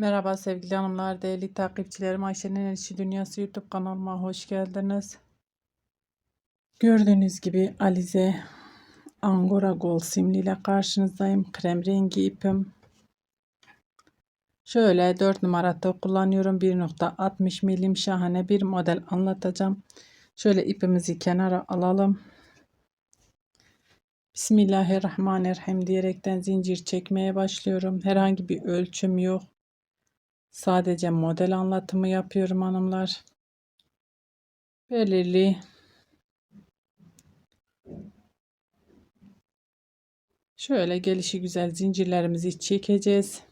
Merhaba sevgili hanımlar, değerli takipçilerim. Ayşe'nin İşi Dünyası YouTube kanalıma hoş geldiniz. Gördüğünüz gibi Alize Angora Gold simli ile karşınızdayım. Krem rengi ipim. Şöyle 4 numara tığ kullanıyorum. 1.60 milim şahane bir model anlatacağım. Şöyle ipimizi kenara alalım. Bismillahirrahmanirrahim diyerekten zincir çekmeye başlıyorum. Herhangi bir ölçüm yok. Sadece model anlatımı yapıyorum hanımlar. Belirli şöyle gelişi güzel zincirlerimizi çekeceğiz.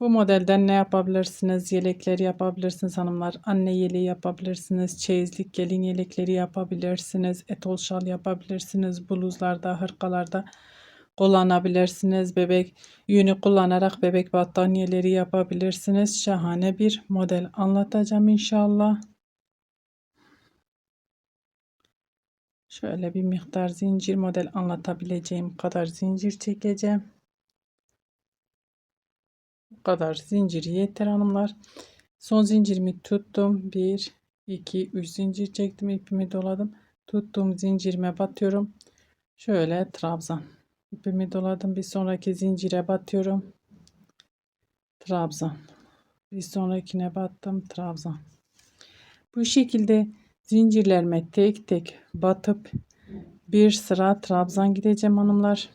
Bu modelden ne yapabilirsiniz? Yelekleri yapabilirsiniz hanımlar. Anne yeleği yapabilirsiniz. Çeyizlik gelin yelekleri yapabilirsiniz. Etol şal yapabilirsiniz. Bluzlarda, hırkalarda kullanabilirsiniz. Bebek yünü kullanarak bebek battaniyeleri yapabilirsiniz. Şahane bir model anlatacağım inşallah. Şöyle bir miktar zincir model anlatabileceğim kadar zincir çekeceğim. Bu kadar zincir yeter hanımlar. Son zincirimi tuttum. 1 2 3 zincir çektim. ipimi doladım. Tuttuğum zincirime batıyorum. Şöyle trabzan ipimi doladım. Bir sonraki zincire batıyorum. Trabzan. Bir sonrakine battım. Trabzan. Bu şekilde zincirlerime tek tek batıp bir sıra trabzan gideceğim hanımlar.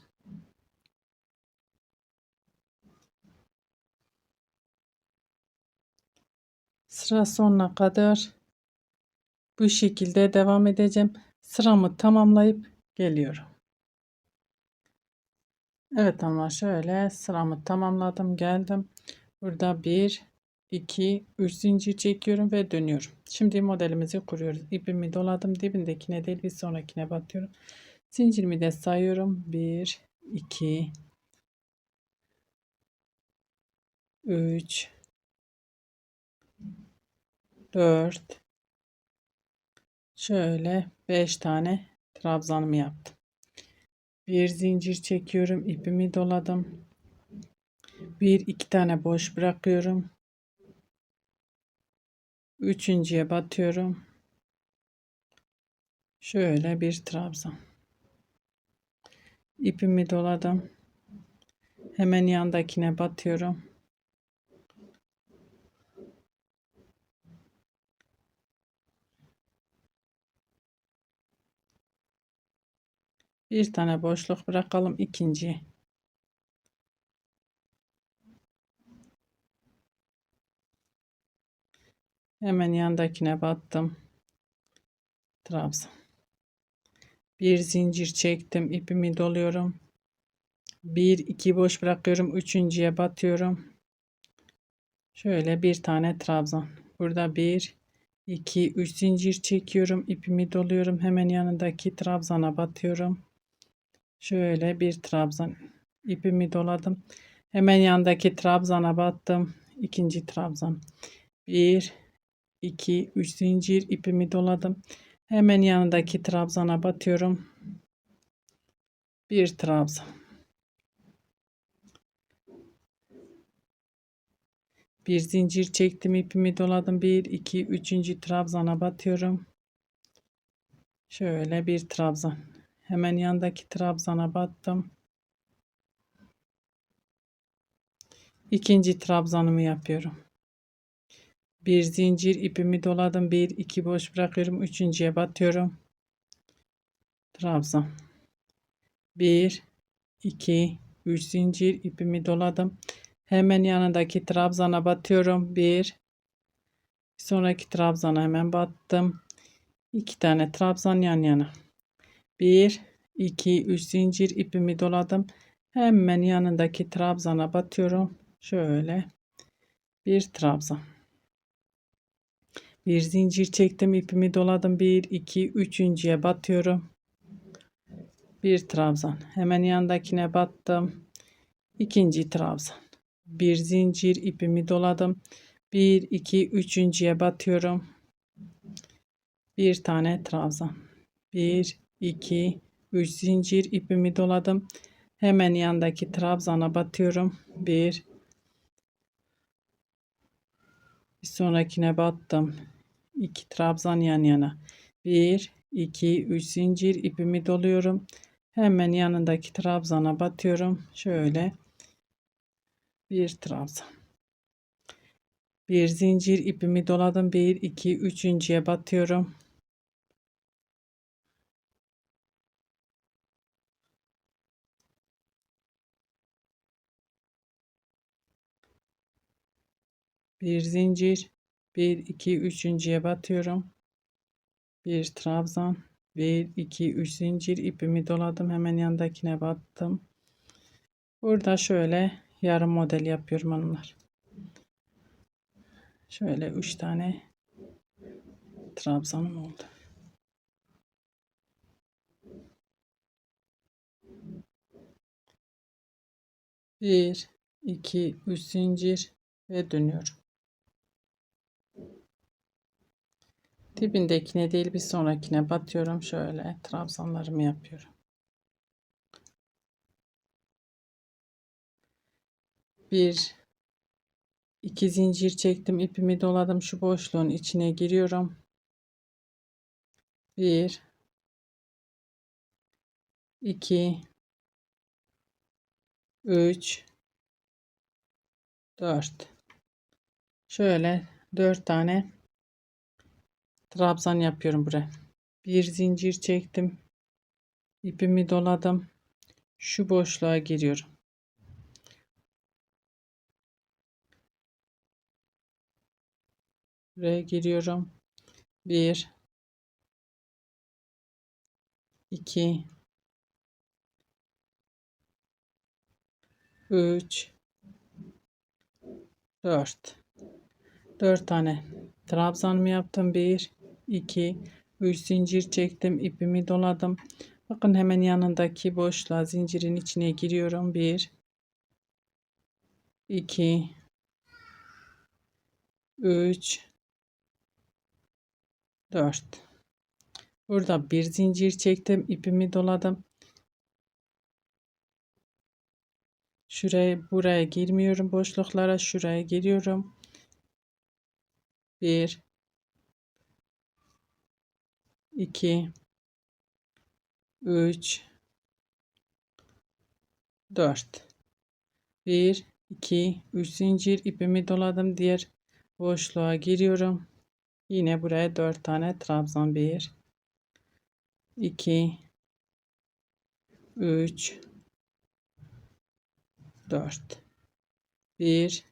Sıra sonuna kadar bu şekilde devam edeceğim. Sıramı tamamlayıp geliyorum Evet ama şöyle sıramı tamamladım geldim. Burada 1 2 3 zincir çekiyorum ve dönüyorum. Şimdi modelimizi kuruyoruz. İpimi doladım dibindekine değil bir sonrakine batıyorum. Zincirimi de sayıyorum. 1 2 3 4 şöyle 5 tane trabzanımı yaptım bir zincir çekiyorum ipimi doladım. Bir iki tane boş bırakıyorum. Üçüncüye batıyorum. Şöyle bir trabzan. İpimi doladım. Hemen yandakine batıyorum Bir tane boşluk bırakalım ikinci. Hemen yandakine battım. Trabzan. Bir zincir çektim. ipimi doluyorum. Bir iki boş bırakıyorum. Üçüncüye batıyorum. Şöyle bir tane trabzan. Burada bir 2 3 zincir çekiyorum. ipimi doluyorum. Hemen yanındaki trabzana batıyorum. Şöyle bir trabzan ipimi doladım. Hemen yandaki trabzana battım. İkinci trabzan. 1 2 3 zincir ipimi doladım. Hemen yanındaki trabzana batıyorum. Bir trabzan. Bir zincir çektim ipimi doladım. 1 2 3. trabzana batıyorum. Şöyle bir trabzan. Hemen yandaki trabzana battım. İkinci trabzanımı yapıyorum. Bir zincir ipimi doladım. Bir iki boş bırakıyorum. Üçüncüye batıyorum. Trabzan. Bir iki üç zincir ipimi doladım. Hemen yanındaki trabzana batıyorum. Bir sonraki trabzana hemen battım. İki tane trabzan yan yana. 1 2 3 zincir ipimi doladım. Hemen yanındaki trabzana batıyorum. Şöyle bir trabzan. Bir zincir çektim ipimi doladım. 1 2 üçüncüye batıyorum. Bir trabzan. Hemen yanındakine battım. İkinci trabzan. Bir zincir ipimi doladım. 1 2 üçüncüye batıyorum. Bir tane trabzan. 1 2 3 zincir ipimi doladım. Hemen yandaki trabzana batıyorum. 1 Bir sonrakine battım. 2 trabzan yan yana. 1 2 3 zincir ipimi doluyorum. Hemen yanındaki trabzana batıyorum. Şöyle bir trabzan. Bir zincir ipimi doladım. 1 2 üçüncüye batıyorum. Bir zincir. 1 2 üçüncüye batıyorum. Bir trabzan. 1 2 3 zincir ipimi doladım. Hemen yandakine battım. Burada şöyle yarım model yapıyorum hanımlar. Şöyle 3 tane trabzanım oldu. Bir, iki, üç zincir ve dönüyorum. Dibindekine değil bir sonrakine batıyorum. Şöyle trabzanlarımı yapıyorum. Bir, iki zincir çektim. ipimi doladım. Şu boşluğun içine giriyorum. Bir, iki, üç, dört. Şöyle dört tane trabzan yapıyorum buraya. Bir zincir çektim. ipimi doladım. Şu boşluğa giriyorum. Buraya giriyorum. 1 2 3 4 4 tane trabzanımı yaptım. 1 2 3 zincir çektim. ipimi doladım. Bakın hemen yanındaki boşluğa zincirin içine giriyorum. 1 2 3 4 burada bir zincir çektim ipimi doladım şuraya buraya girmiyorum boşluklara şuraya giriyorum 1 2 3 4 1 2 3 zincir ipimi doladım diğer boşluğa giriyorum. Yine buraya 4 tane trabzan 1 2 3 4 1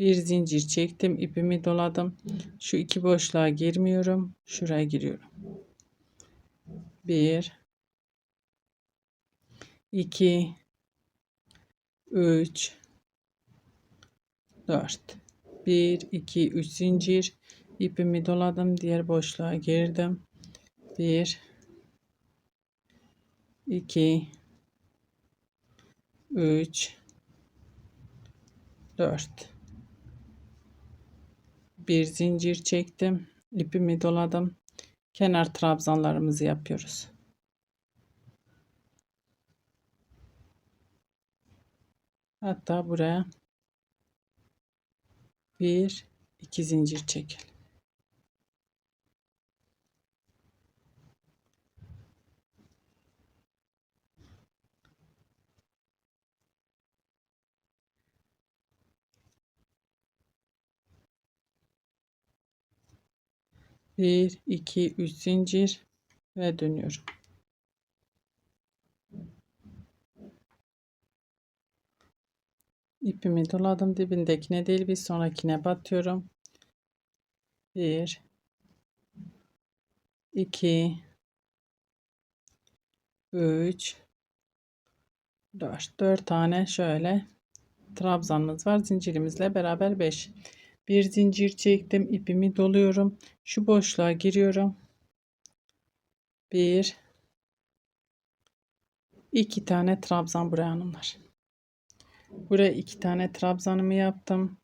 bir zincir çektim ipimi doladım. Şu iki boşluğa girmiyorum şuraya giriyorum. 1 2 3 4 1 2 3 zincir ipimi doladım diğer boşluğa girdim. 1 2 3 4 bir zincir çektim ipimi doladım kenar trabzanlarımızı yapıyoruz hatta buraya bir iki zincir çekelim. Bir, iki, üç zincir ve dönüyorum. ipimi doladım. Dibindekine değil bir sonrakine batıyorum. 1 2 3 4 4 tane şöyle trabzanımız var. Zincirimizle beraber 5 bir zincir çektim ipimi doluyorum şu boşluğa giriyorum 1 2 tane trabzan buraya hanımlar Buraya iki tane trabzanımı yaptım.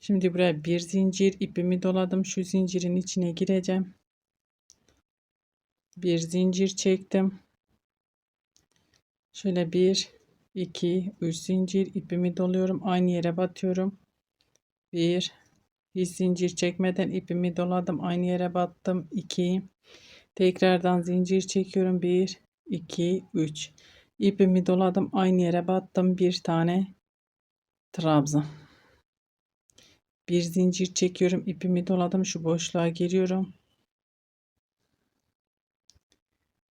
Şimdi buraya bir zincir ipimi doladım. Şu zincirin içine gireceğim. Bir zincir çektim. Şöyle bir, 2 3 zincir ipimi doluyorum aynı yere batıyorum 1 hiç zincir çekmeden ipimi doladım aynı yere battım. 2 tekrardan zincir çekiyorum. 1 2 3 ipimi doladım aynı yere battım. Bir tane trabzan. Bir zincir çekiyorum ipimi doladım şu boşluğa giriyorum.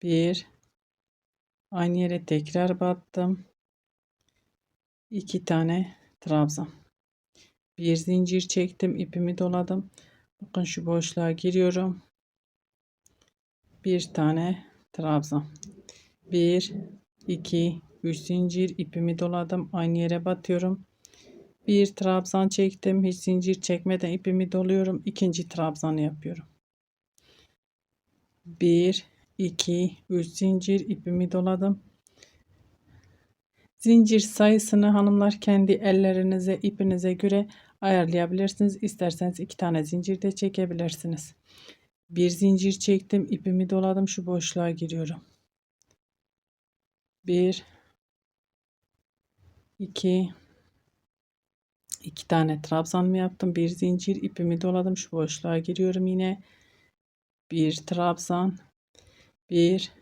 Bir aynı yere tekrar battım. İki tane trabzan bir zincir çektim ipimi doladım. Bakın şu boşluğa giriyorum. Bir tane trabzan. 1 2 3 zincir ipimi doladım. Aynı yere batıyorum. Bir trabzan çektim. Hiç zincir çekmeden ipimi doluyorum. İkinci trabzanı yapıyorum. 1 2 3 zincir ipimi doladım zincir sayısını hanımlar kendi ellerinize ipinize göre ayarlayabilirsiniz. İsterseniz iki tane zincir de çekebilirsiniz. Bir zincir çektim ipimi doladım şu boşluğa giriyorum. 1 2 2 tane trabzan mı yaptım? Bir zincir ipimi doladım şu boşluğa giriyorum yine. Bir trabzan. 1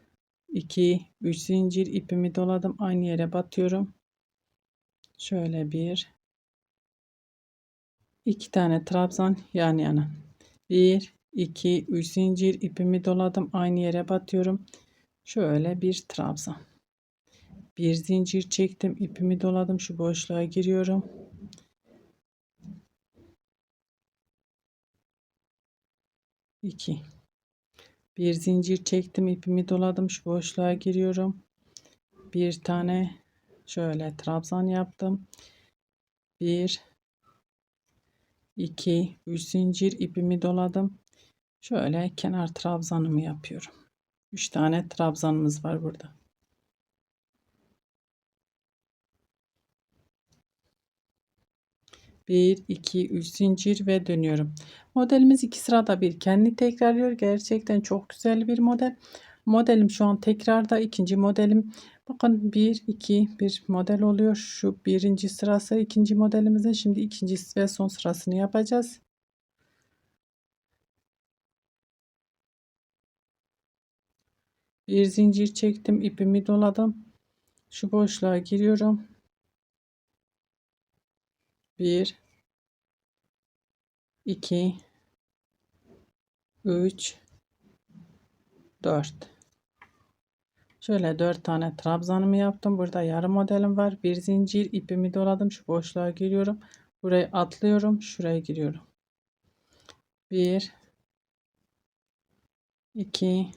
2 3 zincir ipimi doladım. Aynı yere batıyorum. Şöyle bir. İki tane trabzan yan yana 1 2 3 zincir ipimi doladım. Aynı yere batıyorum. Şöyle bir trabzan. Bir zincir çektim ipimi doladım. Şu boşluğa giriyorum. İki bir zincir çektim ipimi doladım şu boşluğa giriyorum. Bir tane şöyle trabzan yaptım. Bir iki üç zincir ipimi doladım. Şöyle kenar trabzanımı yapıyorum. Üç tane trabzanımız var burada 1 2 3 zincir ve dönüyorum. Modelimiz iki sırada bir kendi tekrarlıyor. Gerçekten çok güzel bir model. Modelim şu an tekrarda ikinci modelim. Bakın 1 2 bir model oluyor. Şu birinci sırası ikinci modelimizin. Şimdi ikinci ve son sırasını yapacağız. Bir zincir çektim, ipimi doladım. Şu boşluğa giriyorum. 1 2 3 4 Şöyle 4 tane trabzanımı yaptım. Burada yarım modelim var. Bir zincir ipimi doladım. Şu boşluğa giriyorum. Burayı atlıyorum. Şuraya giriyorum. 1 2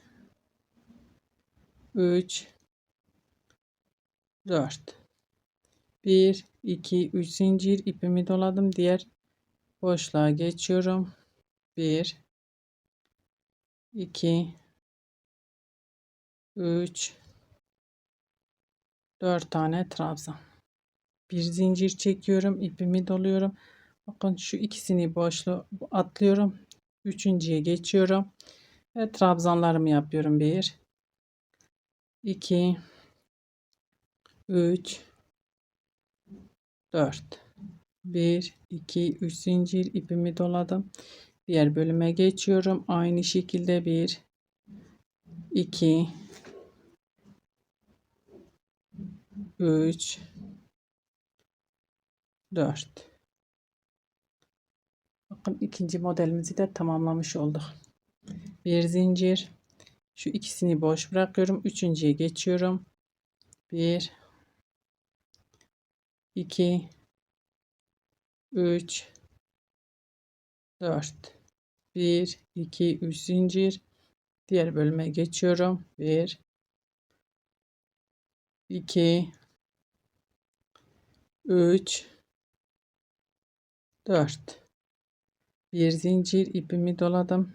3 4 1 2 3 zincir ipimi doladım. Diğer boşluğa geçiyorum. 1 2 3 4 tane trabzan. Bir zincir çekiyorum, ipimi doluyorum. Bakın şu ikisini boşlu atlıyorum. Üçüncüye geçiyorum. Ve trabzanlarımı yapıyorum. 1 2 3 4 1 2 3 zincir ipimi doladım. Diğer bölüme geçiyorum. Aynı şekilde 1 2 3 4 bakın ikinci modelimizi de tamamlamış olduk. Bir zincir. Şu ikisini boş bırakıyorum. Üçüncüye geçiyorum. 1 2 3 4 1 2 3 zincir. Diğer bölüme geçiyorum. 1 2 3 4 bir zincir ipimi doladım.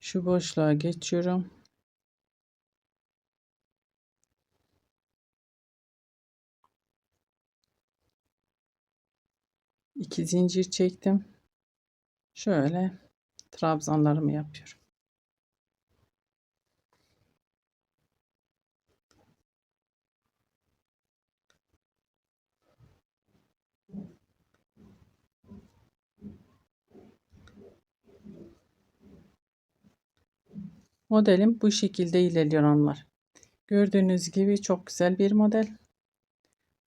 Şu boşluğa geçiyorum 2 zincir çektim. Şöyle trabzanlarımı yapıyorum. Modelim bu şekilde ilerliyor onlar. Gördüğünüz gibi çok güzel bir model.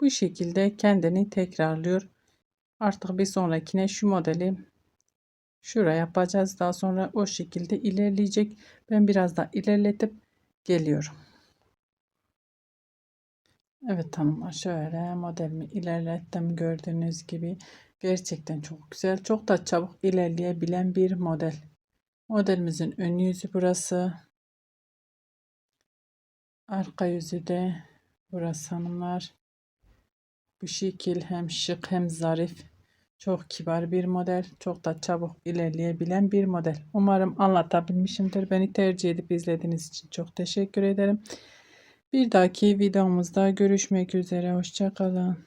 Bu şekilde kendini tekrarlıyor Artık bir sonrakine şu modeli şuraya yapacağız. Daha sonra o şekilde ilerleyecek. Ben biraz daha ilerletip geliyorum. Evet hanımlar şöyle modelimi ilerlettim gördüğünüz gibi gerçekten çok güzel çok da çabuk ilerleyebilen bir model modelimizin ön yüzü burası arka yüzü de burası hanımlar bu şekil hem şık hem zarif çok kibar bir model çok da çabuk ilerleyebilen bir model umarım anlatabilmişimdir beni tercih edip izlediğiniz için çok teşekkür ederim bir dahaki videomuzda görüşmek üzere. Hoşçakalın.